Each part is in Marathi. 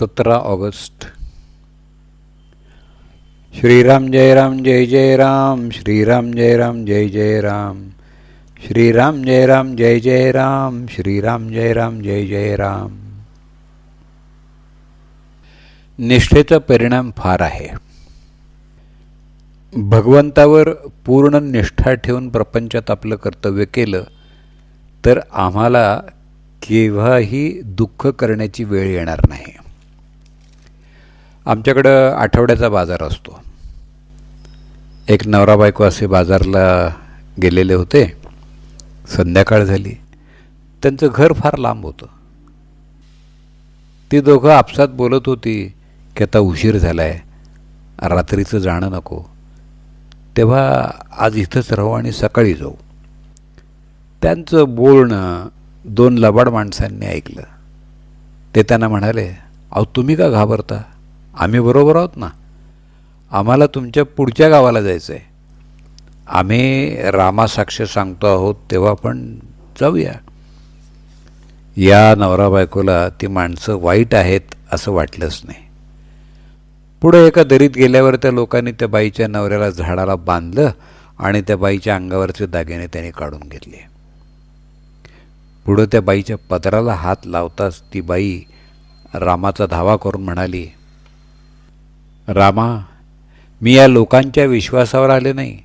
सतरा ऑगस्ट. श्रीराम जय राम जय जय राम. श्रीराम जय राम जय जय राम. श्रीराम जय राम जय जय राम. श्रीराम जय राम जय जय राम. निष्ठेचा परिणाम फार आहे. भगवंतावर पूर्ण निष्ठा ठेवून प्रपंचात आपलं कर्तव्य केलं तर आम्हाला केव्हाही दुःख करण्याची वेळ येणार नाही. आमच्याकडं आठवड्याचा बाजार असतो. एक नवरा बायको असे बाजारला गेलेले होते. संध्याकाळ झाली. त्यांचं घर फार लांब होतं. ती दोघं आपसात बोलत होती की आता उशीर झाला आहे रात्रीचं जाणं नको. तेव्हा आज इथंच राहू आणि सकाळी जाऊ. त्यांचं बोलणं दोन लबाड माणसांनी ऐकलं. ते त्यांना म्हणाले अहो तुम्ही का घाबरता? आम्ही बरोबर आहोत ना? आम्हाला तुमच्या पुढच्या गावाला जायचं आहे आम्ही रामासाक्ष सांगतो आहोत तेव्हा पण जाऊया. या नवरा बायकोला ती माणसं वाईट आहेत असं वाटलंच नाही. पुढे एका दरीत गेल्यावर त्या लोकांनी त्या बाईच्या नवऱ्याला झाडाला बांधलं आणि त्या बाईच्या अंगावरचे दागिने त्याने काढून घेतले. पुढं त्या बाईच्या पदराला हात लावताच ती बाई रामाचा धावा करून म्हणाली रामा मी या लोकांच्या विश्वासावर आले नाही.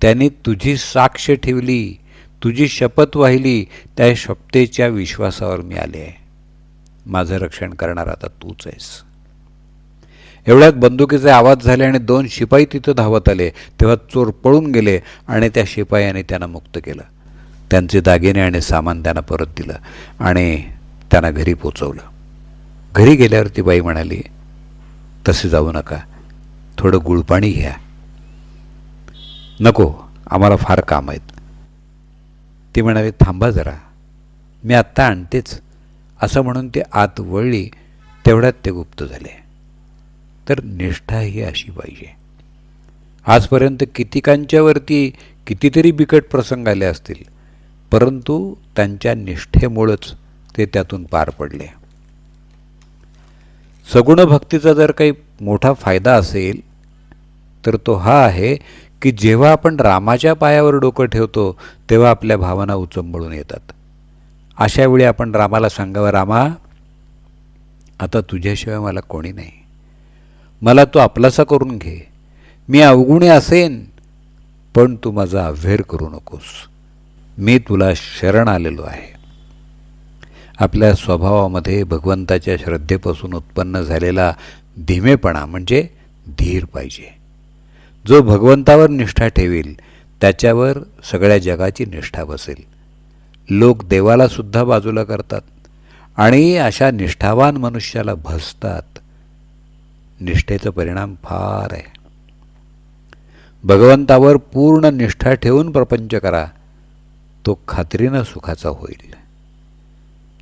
त्यांनी तुझी साक्ष ठेवली तुझी शपथ वाहिली त्या शपथेच्या विश्वासावर मी आले आहे. माझं रक्षण करणार आता तूच आहेस. एवढ्यात बंदुकीचे आवाज झाले आणि दोन शिपाई तिथं धावत आले. तेव्हा चोर पळून गेले आणि त्या शिपायाने त्यांना मुक्त केलं. त्यांचे दागिने आणि सामान त्यांना परत दिलं आणि त्यांना घरी पोचवलं. घरी गेल्यावर ती बाई म्हणाली तसे जाऊ नका. थोडं गुळपाणी घ्या. नको आम्हाला फार काम आहेत. ते म्हणाले थांबा जरा. मी आत्ता आणतेच. असं म्हणून ते आत वळली तेवढ्यात ते गुप्त झाले. तर निष्ठा ही अशी पाहिजे. आजपर्यंत कितीकांच्यावरती कितीतरी बिकट प्रसंग आले असतील परंतु त्यांच्या निष्ठेमुळंच ते त्यातून पार पडले. सगुण भक्तीचा जर काही मोठा फायदा असेल तर तो हा आहे की जेव्हा आपण रामाच्या पायावर डोकं ठेवतो तेव्हा आपल्या भावना उचंबळून येतात. अशा वेळी आपण रामाला सांगावं रामा आता तुझ्याशिवाय मला कोणी नाही. मला तू आपलासा करून घे. मी अवगुणे असेन पण तू माझा अव्हेर करू नकोस. मी तुला शरण आलेलो आहे. आपल्या स्वभावामध्ये भगवंताच्या श्रद्धेपासून उत्पन्न झालेला धीमेपणा म्हणजे धीर पाहिजे. जो भगवंतावर निष्ठा ठेवील त्याच्यावर सगळ्या जगाची निष्ठा बसेल. लोक देवालासुद्धा बाजूला करतात आणि अशा निष्ठावान मनुष्याला भसतात. निष्ठेचा परिणाम फार आहे. भगवंतावर पूर्ण निष्ठा ठेवून प्रपंच करा तो खात्रीनं सुखाचा होईल.